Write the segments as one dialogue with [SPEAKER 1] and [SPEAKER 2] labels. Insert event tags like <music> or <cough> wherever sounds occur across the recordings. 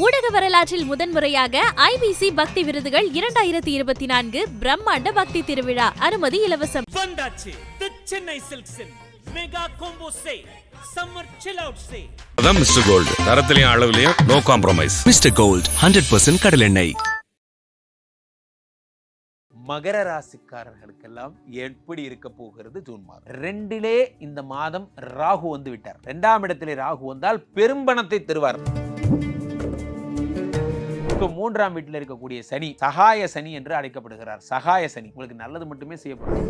[SPEAKER 1] ஊடக வரலாற்றில் முதன்முறையாக ஐபிசி பக்தி விருதுகள் இரண்டாயிரத்தி இருபத்தி நான்கு பிரம்மாண்ட பக்தி திருவிழா அனுமதி இலவசம்.
[SPEAKER 2] வந்தாச்சு. The Chennai சில்க்ஸின் mega combo say summer chill out say
[SPEAKER 3] அதான் மிஸ்டர் கோல்டு தரத்திலையும் அளவுலையும் no compromise
[SPEAKER 4] mister gold hundred percent கடலெண்ணெய்
[SPEAKER 5] மகர ராசிக்காரர்களுக்கெல்லாம் எப்படி இருக்க போகிறது ஜூன் மாதம்? ரெண்டிலே இந்த மாதம் ராகு வந்து விட்டார். இரண்டாம் இடத்திலே ராகு வந்தால் பெரும்பணத்தை தருவார். இப்போ மூன்றாம் வீட்டில் இருக்கக்கூடிய சனி சகாய சனி என்று அழைக்கப்படுகிறார். சகாய சனி. உங்களுக்கு நல்லது மட்டுமே செய்யப்படும்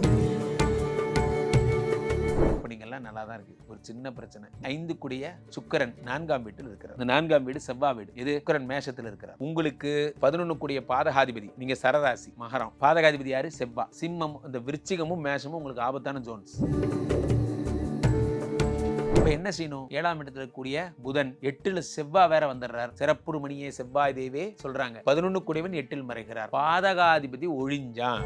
[SPEAKER 5] ஓப்பனிங்கெல்லாம் நல்லா தான் இருக்கு. ஒரு சின்ன பிரச்சனை. ஐந்து குடிய சுக்கரன் நான்காம் வீட்டில் இருக்கிறார். இந்த நான்காம் வீடு செவ்வாய் வீடு. இது சுக்கரன் மேஷத்தில் இருக்கிறார். உங்களுக்கு பதினொன்னு கூடிய பாதகாதிபதி. நீங்க சரராசி மகரம். பாதகாதிபதி யாரு? செவ்வா சிம்மம் இந்த விருச்சிகமும் மேஷமும் உங்களுக்கு ஆபத்தான ஜோன்ஸ் என்ன செய்யணும்? ஏழாம் இடத்துல இருக்கக்கூடிய புதன் எட்டுல செவ்வாய் வேற வந்துடுறார். சிறப்புரு மணியே செவ்வாய் தேவே சொல்றாங்க. பதினொன்னு கூடியவன் எட்டில் மறைகிறார். பாதகாதிபதி ஒழிஞ்சான்.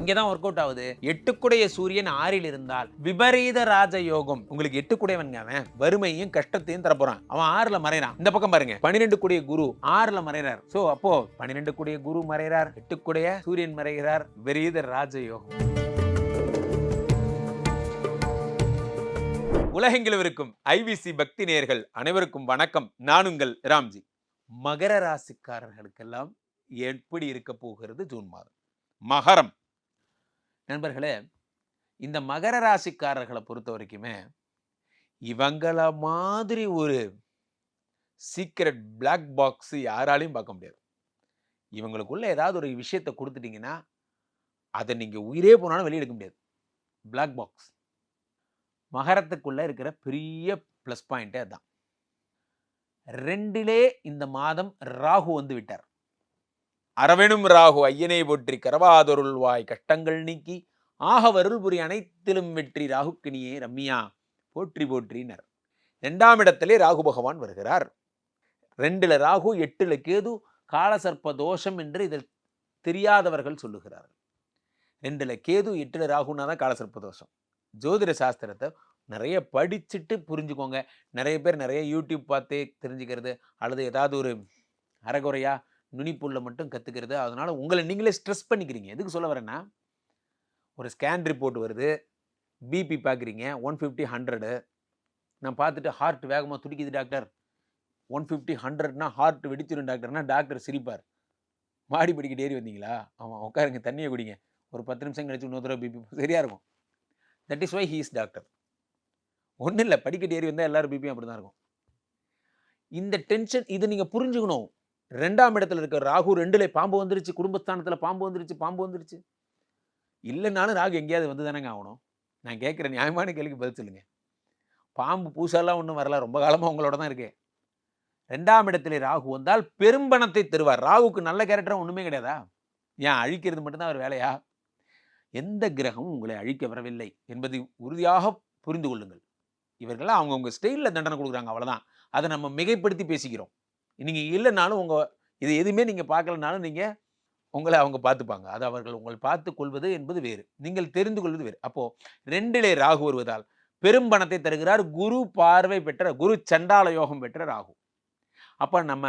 [SPEAKER 5] இங்கதான் ஒர்க் அவுட் ஆகுது. எட்டுக்குடைய சூரியன் ஆறில் இருந்தால் விபரீத ராஜயோகம். உங்களுக்கு எட்டுக்குடையவன்ங்க அவன். வறுமையும் கஷ்டத்தையும் தரப்போறான். அவன் ஆறுல மறைறான். இந்த பக்கம் பாருங்க. பன்னிரெண்டு கூடிய குரு ஆறுல மறைறார். சோ அப்போ பன்னிரெண்டு கூடிய குரு மறைகிறார் எட்டுக்குடைய சூரியன் மறைகிறார். விபரீத ராஜயோகம். உலகெங்கிலும் இருக்கும் ஐவிசி பக்தி நேயர்கள் அனைவருக்கும் வணக்கம். நான் உங்கள் ராம்ஜி. மகர ராசிக்காரர்களுக்கெல்லாம் எப்படி இருக்க போகிறது ஜூன் மாதம்? மகரம். நண்பர்களே இந்த மகர ராசிக்காரர்களை பொறுத்த வரைக்குமே இவங்கள மாதிரி ஒரு சீக்ரெட் பிளாக் பாக்ஸ் யாராலையும் பார்க்க முடியாது. இவங்களுக்குள்ள ஏதாவது ஒரு விஷயத்தை கொடுத்துட்டீங்கன்னா அதை நீங்கள் உயிரே போனாலும் வெளியே எடுக்க முடியாது. பிளாக் பாக்ஸ் மகரத்துக்குள்ள இருக்கிற பெரிய ப்ளஸ் பாயிண்ட்டே அதான். ரெண்டிலே இந்த மாதம் ராகு வந்து விட்டார். அரவெனும் ராகு ஐயனை போற்றி கரவாதொருள்வாய் கஷ்டங்கள் நீக்கி ஆகவருள் புரி அனைத்திலும் வெற்றி ராகுக்கினியே ரம்யா போற்றி போற்றினர். ரெண்டாம் இடத்திலே ராகு பகவான் வருகிறார். ரெண்டுல ராகு எட்டுல கேது காலசர்ப்ப தோஷம் என்று இதில் தெரியாதவர்கள் சொல்லுகிறார்கள். ரெண்டில் கேது எட்டுல ராகுனா தான் காலசர்ப்ப தோஷம். ஜோதிட சாஸ்திரத்தை நிறைய படிச்சுட்டு புரிஞ்சுக்கோங்க. நிறைய பேர் நிறைய யூடியூப் பார்த்தே தெரிஞ்சுக்கிறது அல்லது ஏதாவது ஒரு அறகுறையாக நுனிப்புள்ள மட்டும் கற்றுக்கிறது அதனால் உங்களை நீங்களே ஸ்ட்ரெஸ் பண்ணிக்கிறீங்க. எதுக்கு சொல்ல வரேன்னா ஒரு ஸ்கேன் ரிப்போர்ட் வருது. பிபி பார்க்குறீங்க ஒன் ஃபிஃப்டி ஹண்ட்ரடு. நான் பார்த்துட்டு ஹார்ட் வேகமாக துடிக்குது டாக்டர். ஒன் ஃபிஃப்டி ஹண்ட்ரட்னா ஹார்ட் வெடிச்சிடும் டாக்டர்னா டாக்டர் சிரிப்பார். மாடி படிக்கிட்டு ஏறி வந்தீங்களா? ஆமாம் உட்காருங்க தண்ணியை குடிங்க. ஒரு பத்து நிமிஷம் கழிச்சு இன்னொரு தடவை பிபி சரியாக இருக்கும். That is why he's doctor ஒன்றும் இல்லை படிக்கட்டு ஏறி வந்தால் எல்லாரும் பிபியும் அப்படி தான் இருக்கும். இந்த டென்ஷன் இது நீங்கள் புரிஞ்சுக்கணும். ரெண்டாம் இடத்துல இருக்க ராகு ரெண்டுல பாம்பு வந்துருச்சு குடும்பஸ்தானத்தில் பாம்பு வந்துருச்சு பாம்பு வந்துருச்சு. இல்லைனாலும் ராகு எங்கேயாவது வந்து தானேங்க ஆகணும். நான் கேட்குற நியாயமான கேள்விக்கு பதில் சொல்லுங்க. பாம்பு பூசாலாம் ஒன்றும் வரல ரொம்ப காலமாக உங்களோட தான் இருக்கு. ரெண்டாம் இடத்துல ராகு வந்தால் பெரும்பணத்தை தருவார். ராகுக்கு நல்ல கேரக்டரும் ஒன்றுமே கிடையாதா? ஏன் அழிக்கிறது மட்டும்தான் அவர் வேலையா? எந்த கிரகமும் உங்களை அழிக்க வரவில்லை என்பதை உறுதியாக புரிந்து கொள்ளுங்கள். இவர்கள்லாம் அவங்கவுங்க ஸ்டைலில் தண்டனை கொடுக்குறாங்க அவ்வளோதான் அதை நம்ம மிகைப்படுத்தி பேசிக்கிறோம். நீங்கள் இல்லைனாலும் உங்கள் இது எதுவுமே நீங்கள் பார்க்கலனாலும் நீங்கள் உங்களை அவங்க பார்த்துப்பாங்க. அது அவர்கள் உங்களை பார்த்து கொள்வது என்பது வேறு. நீங்கள் தெரிந்து கொள்வது வேறு. அப்போது ரெண்டிலே ராகு வருவதால் பெரும் பணத்தை தருகிறார். குரு பார்வை பெற்ற குரு சண்டால யோகம் பெற்ற ராகு. அப்போ நம்ம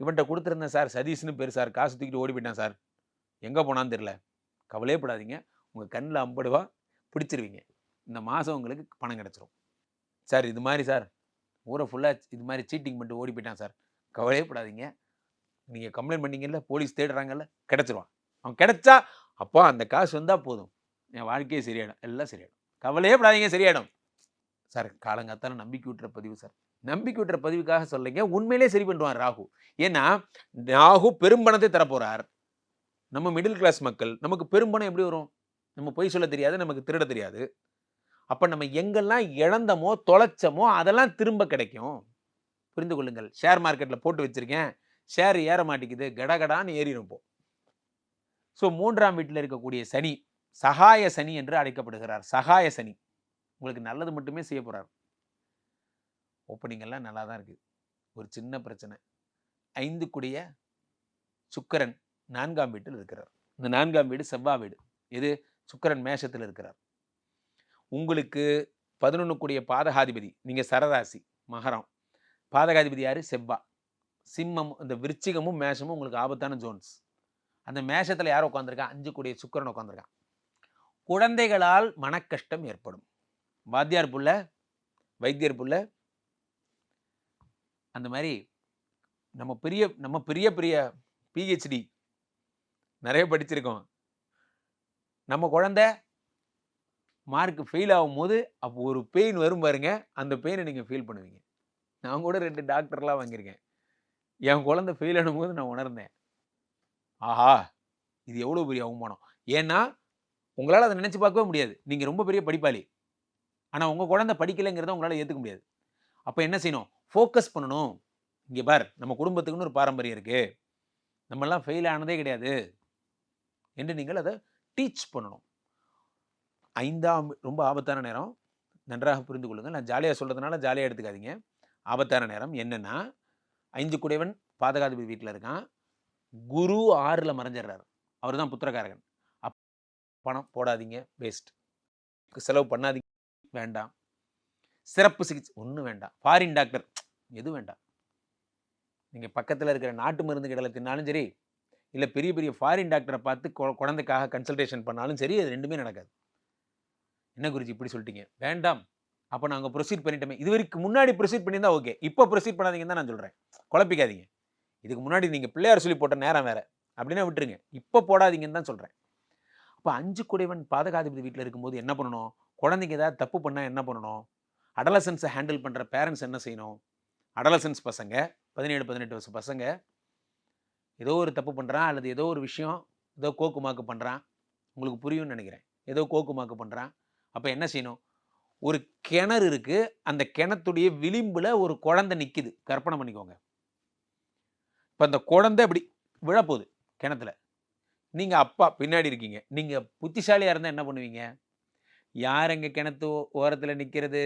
[SPEAKER 5] இவன்கிட்ட கொடுத்துருந்தேன் சார் சதீஷ்னு பேர் சார். காசு தூக்கிட்டு ஓடி போயிட்டான் சார். எங்கே போனான்னு தெரில கவலையே படாதீங்க. உங்கள் கண்ணில் ஐம்பது ரூபா பிடிச்சிருவீங்க. இந்த மாதம் உங்களுக்கு பணம் கிடச்சிரும். சார் இது மாதிரி சார் ஊரை ஃபுல்லாக இது மாதிரி சீட்டிங் பண்ணிட்டு ஓடி போயிட்டான் சார். கவலையே படாதீங்க. நீங்கள் கம்ப்ளைண்ட் பண்ணீங்கல்ல போலீஸ் தேடுறாங்கல்ல கிடச்சிருவான். அவன் கிடச்சா அப்போ அந்த காசு வந்தால் போதும். என் வாழ்க்கையே சரியாயிடும். எல்லாம் சரியாயிடும். கவலையே படாதீங்க சரியாயிடும். சார் காலங்காத்தால நம்பிக்கை விட்டுற பதிவு சார். நம்பிக்கை விட்டுற பதிவுக்காக சொல்லுங்க உண்மையிலே சரி பண்ணுவான் ராகு. ஏன்னா ராகு பெரும்பணத்தை தரப்போகிறார் நம்ம மிடில் கிளாஸ் மக்கள் நமக்கு பெரும்பணம் எப்படி வரும்? நம்ம பொய் சொல்ல தெரியாது நமக்கு திருட தெரியாது. அப்போ நம்ம எங்கெல்லாம் இழந்தமோ தொலைச்சமோ அதெல்லாம் திரும்ப கிடைக்கும். புரிந்து கொள்ளுங்கள். ஷேர் மார்க்கெட்டில் போட்டு வச்சிருக்கேன். ஷேர் ஏற மாட்டேங்குது. கடகடான்னு ஏறிடும் இப்போ. ஸோ மூன்றாம் வீட்டில் இருக்கக்கூடிய சனி சகாய சனி என்று அழைக்கப்படுகிறார். சகாய சனி. உங்களுக்கு நல்லது மட்டுமே செய்ய போகிறார் ஓப்பனிங் எல்லாம் நல்லா தான் இருக்குது ஒரு சின்ன பிரச்சனை. ஐந்து கூடிய சுக்கரன் நான்காம் வீட்டில் இருக்கிறார். இந்த நான்காம் வீடு செவ்வாய் வீடு. இது சுக்கரன் மேஷத்தில் இருக்கிறார். உங்களுக்கு பதினொன்று கூடிய பாதகாதிபதி நீங்கள் சரராசி மகரம். பாதகாதிபதி யார்? செவ்வா. சிம்மம் இந்த விருச்சிகமும் மேஷமும் உங்களுக்கு ஆபத்தான ஜோன்ஸ் அந்த மேஷத்தில் யார் உட்காந்துருக்கா அஞ்சு கூடிய சுக்கரன் உட்காந்துருக்கான் குழந்தைகளால் மனக்கஷ்டம் ஏற்படும். வாத்தியார் புள்ள வைத்தியர் புள்ள அந்த மாதிரி நம்ம பெரிய நம்ம பெரிய பெரிய பிஹெச்டி நிறைய படிச்சிருக்கோம். நம்ம குழந்தை மார்க் ஃபெயில் ஆகும்போது அப்போ ஒரு பெயின் வரும் பாருங்க. அந்த பெயினை நீங்கள் ஃபீல் பண்ணுவீங்க. நான் கூட ரெண்டு டாக்டர்லாம் வாங்கியிருக்கேன். என் குழந்தை ஃபெயில் ஆகும்போது நான் உணர்ந்தேன். ஆஹா இது எவ்வளோ பெரிய அவமானம். ஏன்னா உங்களால் அதை நினச்சி பார்க்கவே முடியாது. நீங்கள் ரொம்ப பெரிய படிப்பாளி. ஆனால் உங்கள் குழந்தை படிக்கலைங்கிறத உங்களால் ஏற்றுக்க முடியாது. அப்போ என்ன செய்யணும்? ஃபோக்கஸ் பண்ணணும். இங்கே பார் நம்ம குடும்பத்துக்குன்னு ஒரு பாரம்பரியம் இருக்குது நம்மெல்லாம் ஃபெயில் ஆனதே கிடையாது. என்று நீங்கள் அதை டீச் பண்ணணும். ஐந்தாம் ரொம்ப ஆபத்தான நேரம். நன்றாக புரிந்து கொள்ளுங்கள். நான் ஜாலியாக சொல்கிறதுனால ஜாலியாக எடுத்துக்காதீங்க. ஆபத்தான நேரம் என்னென்னா ஐந்து குடைவன் பாதகாதிபதி வீட்டில் இருக்கான். குரு ஆறில் மறைஞ்சிடுறாரு. அவர் தான் புத்திரகாரகன் அப் பணம் போடாதீங்க வேஸ்ட் செலவு பண்ணாதீங்க வேண்டாம். சிறப்பு சிகிச்சை ஒன்றும் வேண்டாம். ஃபாரின் டாக்டர் எதுவும் வேண்டாம். நீங்கள் பக்கத்தில் இருக்கிற நாட்டு மருந்து கடையில் தின்னாலும் சரி இல்லை பெரிய பெரிய ஃபாரின் டாக்டரை பார்த்து குழந்தைக்காக கன்சல்டேஷன் பண்ணாலும் சரி அது ரெண்டுமே நடக்காது. என்ன குருஜி இப்படி சொல்லிட்டீங்க? வேண்டாம். அப்போ நாங்கள் ப்ரொசீட் பண்ணிட்டோமே. இது வரைக்கும் முன்னாடி ப்ரொசீட் பண்ணியிருந்தா ஓகே இப்போ ப்ரொசீட் பண்ணாதீங்கன்னு தான் நான் சொல்கிறேன் குழப்பிக்காதீங்க. இதுக்கு முன்னாடி நீங்கள் பிள்ளையார் சொல்லி போட்ட நேரம் வேறு. அப்படின்னா விட்டுருங்க. இப்போ போடாதீங்கன்னு தான் சொல்கிறேன் அப்போ அஞ்சு குடைவன் பாதகாதிபதி வீட்டில் இருக்கும்போது என்ன பண்ணணும்? குழந்தைங்க ஏதாவது தப்பு பண்ணால் என்ன பண்ணணும்? அடலசன்ஸை ஹேண்டில் பண்ணுற பேரண்ட்ஸ் என்ன செய்யணும்? அடலசன்ஸ் பசங்க பதினேழு பதினெட்டு வருஷம் பசங்க ஏதோ ஒரு தப்பு பண்ணுறான் அல்லது ஏதோ ஒரு விஷயம் ஏதோ கோக்குமாக்கு பண்ணுறான் உங்களுக்கு புரியும்னு நினைக்கிறேன். ஏதோ கோக்குமாக்கு பண்ணுறான் அப்போ என்ன செய்யணும்? ஒரு கிணறு இருக்குது அந்த கிணத்துடைய விளிம்பில் ஒரு குழந்தை நிற்கிது கற்பனை பண்ணிக்கோங்க. இப்போ அந்த குழந்தை இப்படி விழப்போகுது கிணத்துல. நீங்கள் அப்பா பின்னாடி இருக்கீங்க. நீங்கள் புத்திசாலியாக இருந்தால் என்ன பண்ணுவீங்க? யார் எங்கள் கிணத்து ஓரத்தில் நிற்கிறது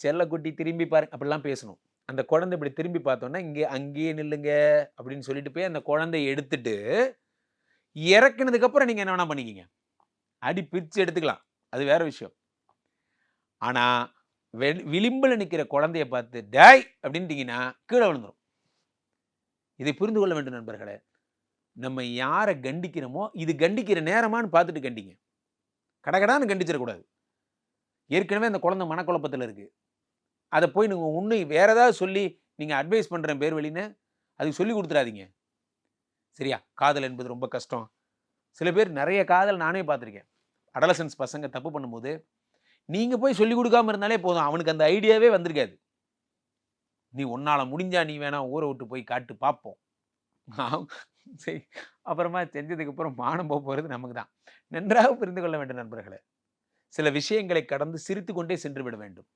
[SPEAKER 5] செல்லக்குட்டி திரும்பி பாருங்க அப்படிலாம் பேசணும். அந்த குழந்தை இப்படி திரும்பி பார்த்தோன்னா இங்கே அங்கேயே நில்லுங்க அப்படின்னு சொல்லிட்டு போய் அந்த குழந்தைய எடுத்துட்டு இறக்குனதுக்கப்புறம் நீங்கள் என்ன வேணால் பண்ணிக்கிங்க. அடி பிரித்து எடுத்துக்கலாம். அது வேற விஷயம். ஆனால் வெ விளிம்பில் நிற்கிற குழந்தைய பார்த்து டேய்! அப்படின்ட்டிங்கன்னா கீழே விழுந்துடும் இதை புரிந்து கொள்ள வேண்டும் நண்பர்களே. நம்ம யாரை கண்டிக்கிறோமோ இது கண்டிக்கிற நேரமான்னு பார்த்துட்டு கண்டிங்க. கடகடான்னு கண்டிச்சிடக்கூடாது. ஏற்கனவே அந்த குழந்தை மனக்குழப்பத்தில் இருக்குது அதை போய் நீங்கள் உன்னை வேறு ஏதாவது சொல்லி நீங்கள் அட்வைஸ் பண்ணுறேன் பேர் வழின்னு அதுக்கு சொல்லி கொடுத்துடாதீங்க சரியா? காதல் என்பது ரொம்ப கஷ்டம். சில பேர் நிறைய காதல் நானே பார்த்துருக்கேன். அடலசன்ஸ் பசங்க தப்பு பண்ணும்போது நீங்கள் போய் சொல்லி கொடுக்காம இருந்தாலே போதும். அவனுக்கு அந்த ஐடியாவே வந்திருக்காது. நீ உன்னால் முடிஞ்சா நீ வேணா ஊரை விட்டு போய் காட்டு பார்ப்போம் சரி. அப்புறமா செஞ்சதுக்கப்புறம் மானம் போக போகிறது நமக்கு தான். நன்றாக புரிந்து கொள்ள வேண்டும் நண்பர்களே. சில விஷயங்களை கடந்து சிரித்து கொண்டே சென்று விட வேண்டும்.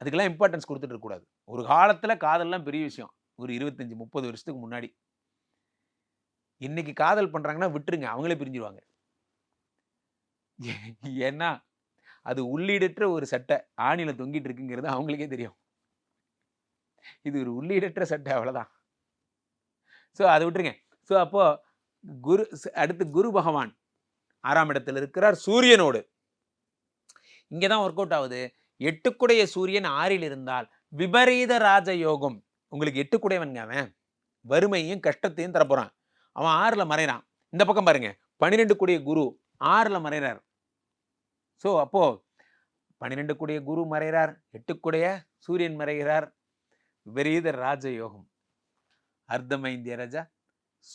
[SPEAKER 5] அதுக்கெல்லாம் இம்பார்ட்டன்ஸ் கொடுத்துட்டு இருக்கக்கூடாது. ஒரு காலத்தில் காதல்லாம் பெரிய விஷயம். ஒரு இருபத்தஞ்சி முப்பது வருஷத்துக்கு முன்னாடி. இன்னைக்கு காதல் பண்ணுறாங்கன்னா விட்டுருங்க. அவங்களே பிரிஞ்சிடுவாங்க ஏ- ஏன்னா அது உள்ளீடற்ற ஒரு சட்டை. ஆணில தொங்கிட்டு இருக்குங்கிறது அவங்களுக்கே தெரியும். இது ஒரு உள்ளீடற்ற சட்டை அவ்வளோதான் ஸோ அதை விட்டுருங்க. ஸோ அப்போது குரு அடுத்து குரு பகவான் ஆறாம் இடத்துல இருக்கிறார் சூரியனோடு. இங்கே தான் ஒர்க் அவுட் ஆகுது. எட்டுக்குடைய சூரியன் ஆறில் இருந்தால் விபரீத ராஜயோகம். உங்களுக்கு எட்டுக்குடையவன்ங்க அவன். வறுமையும் கஷ்டத்தையும் தரப்போகிறான் அவன் ஆறில் மறைகிறான் இந்த பக்கம் பாருங்க. பன்னிரெண்டு கூடிய குரு ஆறில் மறைகிறார் ஸோ அப்போது பன்னிரெண்டு கூடிய குரு மறைகிறார் எட்டுக்குடைய சூரியன் மறைகிறார். விபரீத ராஜயோகம். அர்த்தமைந்திய ராஜா.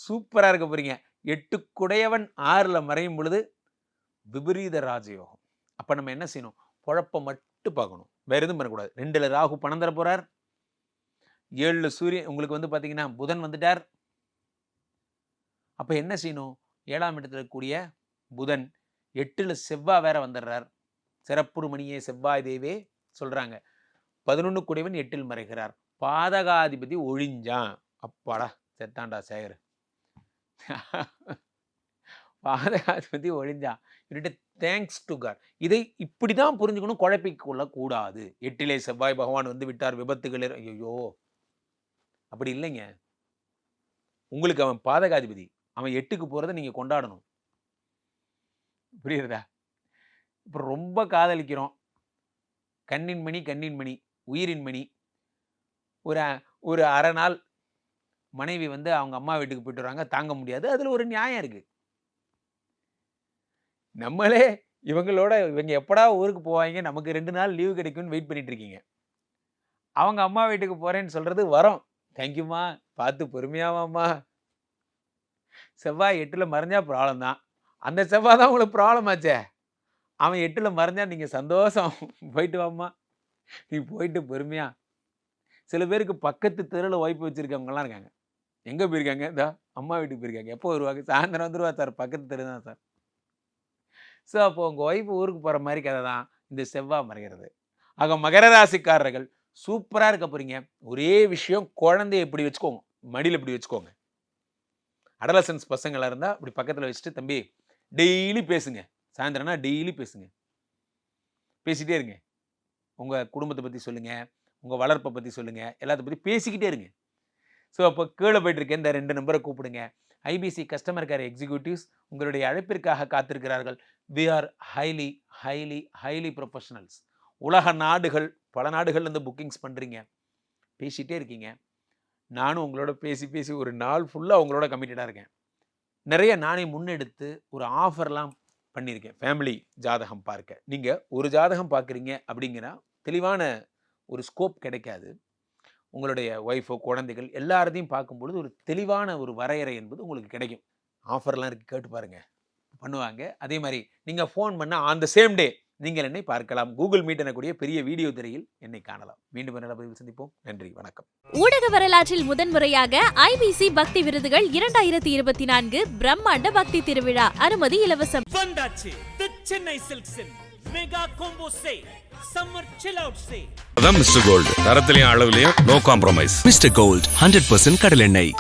[SPEAKER 5] சூப்பராக இருக்க போகிறீங்க எட்டுக்குடையவன் ஆறில் மறையும் பொழுது விபரீத ராஜயோகம். அப்போ நம்ம என்ன செய்யணும்? பொழப்ப மட்டும் பார்க்கணும். வேறு எதுவும் பண்ணக்கூடாது. ரெண்டில் ராகு பணம் தர போகிறார் ஏழுல சூரியன் உங்களுக்கு வந்து பார்த்தீங்கன்னா புதன் வந்துட்டார். அப்போ என்ன செய்யணும்? ஏழாம் இடத்துல இருக்கக்கூடிய புதன் எட்டில் செவ்வாய் வேற வந்துடுறார். சிறப்புறு மணியே செவ்வாய் தேவே சொல்கிறாங்க பதினொன்று கூடியவன் எட்டில் மறைகிறார். பாதகாதிபதி ஒழிஞ்சான். அப்பாடா செத்தாண்டா சேகர். பாதகாதிபதி ஒழிஞ்சான். இவர்கிட்ட தேங்க்ஸ் டு காட். இதை இப்படி தான் புரிஞ்சுக்கணும். குழப்பிக்கொள்ள கூடாது. எட்டிலே செவ்வாய் பகவான் வந்து விட்டார். விபத்துகள் ஐயோ அப்படி இல்லைங்க. உங்களுக்கு அவன் பாதகாதிபதி. அவன் எட்டுக்கு போகிறத நீங்கள் கொண்டாடணும். புரியுறதா? இப்போ ரொம்ப காதலிக்கிறோம். கண்ணின் மணி கண்ணின் மணி உயிரின் மணி. ஒரு ஒரு அரை நாள் மனைவி வந்து அவங்க அம்மா வீட்டுக்கு போயிட்டு வராங்க. தாங்க முடியாது. அதில் ஒரு நியாயம் இருக்குது நம்மளே இவங்களோட இவங்க எப்படா ஊருக்கு போவாங்க? நமக்கு ரெண்டு நாள் லீவு கிடைக்கும்னு வெயிட் பண்ணிட்டு இருக்கீங்க. அவங்க அம்மா வீட்டுக்கு போறேன்னு சொல்றது வரோம். தேங்க்யூம்மா பார்த்து பொறுமையாவாம்மா. செவ்வாய் எட்டில் மறைஞ்சா ப்ராப்ளம் தான். அந்த செவ்வாய் தான் உங்களுக்கு ப்ராப்ளம் ஆச்சே. அவன் எட்டில் மறைஞ்சா நீங்கள் சந்தோஷம். <laughs> போயிட்டு வாம்மா. நீ போயிட்டு பொறுமையா. சில பேருக்கு பக்கத்து தெருவில் ஒய்ஃப் வச்சுருக்கவங்கலாம் இருக்காங்க. எங்கே போயிருக்காங்க? இதா அம்மா வீட்டுக்கு போயிருக்காங்க. எப்போ வருவாங்க? சாயந்தரம் வந்துருவா சார். பக்கத்து தெரு தான் சார். ஸோ அப்போ உங்கள் ஒய்ஃப் ஊருக்கு போகிற மாதிரி கதை தான் இந்த செவ்வாய் மறைகிறது. ஆக மகர ராசிக்காரர்கள் சூப்பராக இருக்க போகிறீங்க ஒரே விஷயம் குழந்தைய இப்படி வச்சுக்கோங்க. மடியில் இப்படி வச்சுக்கோங்க. அடலசன்ஸ் பசங்களாக இருந்தால் இப்படி பக்கத்தில் வச்சுட்டு தம்பி டெய்லி பேசுங்க. சாயந்தரம்னா டெய்லி பேசுங்க. பேசிகிட்டே இருங்க. உங்கள் குடும்பத்தை பற்றி சொல்லுங்கள் உங்கள் வளர்ப்பை பற்றி சொல்லுங்கள் எல்லாத்த பற்றி பேசிக்கிட்டே இருங்க. ஸோ அப்போ கீழே போயிட்டுருக்கேன் இந்த ரெண்டு நம்பரை கூப்பிடுங்க. ஐபிசி கஸ்டமர் கேர் எக்ஸிக்யூட்டிவ்ஸ் உங்களுடைய அழைப்பிற்காக காத்திருக்கிறார்கள். We are highly highly highly professionals உலக நாடுகள் பல நாடுகள்லேருந்து புக்கிங்ஸ் பண்ணுறீங்க பேசிகிட்டே இருக்கீங்க. நானும் உங்களோட பேசி பேசி ஒரு நாள் ஃபுல்லாக உங்களோட கமிட்டடாக இருக்கேன். நிறைய நானே முன்னெடுத்து ஒரு ஆஃபர்லாம் பண்ணியிருக்கேன். ஃபேமிலி ஜாதகம் பார்க்க. நீங்கள் ஒரு ஜாதகம் பார்க்குறீங்க அப்படிங்கிற தெளிவான ஒரு ஸ்கோப் கிடைக்காது. உங்களுடைய ஒய்ஃபோ குழந்தைகள் எல்லாரதையும் பார்க்கும்பொழுது ஒரு தெளிவான ஒரு வரையறை என்பது உங்களுக்கு கிடைக்கும். ஆஃபர்லாம் இருக்குது கேட்டு பாருங்க. பண்ணுவாங்க. அதே மாதிரி நீங்கள் ஃபோன் பண்ணால் ஆன் த சேம் டே நீங்கள் என்னை பார்க்கலாம். கூகுள் மீட் எனக்கூடிய பெரிய வீடியோ திரையில் என்னை காணலாம். மீண்டும் ஒரு நல்ல பதிவில் சந்திப்போம். நன்றி வணக்கம்.
[SPEAKER 1] ஊடக வரலாற்றில் முதன்முறையாக ஐபிசி பக்தி விருதுகள் இரண்டாயிரத்தி இருபத்தி நான்கு பிரம்மாண்ட பக்தி திருவிழா. அனுமதி இலவசம்.
[SPEAKER 2] வந்தாச்சு. The Chennai சில்க்ஸின் mega combo say summer chill out say
[SPEAKER 3] அதான் மிஸ்டர் கோல்டு. தரத்திலையும் அளவுலையும் no compromise
[SPEAKER 4] mister gold hundred percent கடலெண்ணெய்.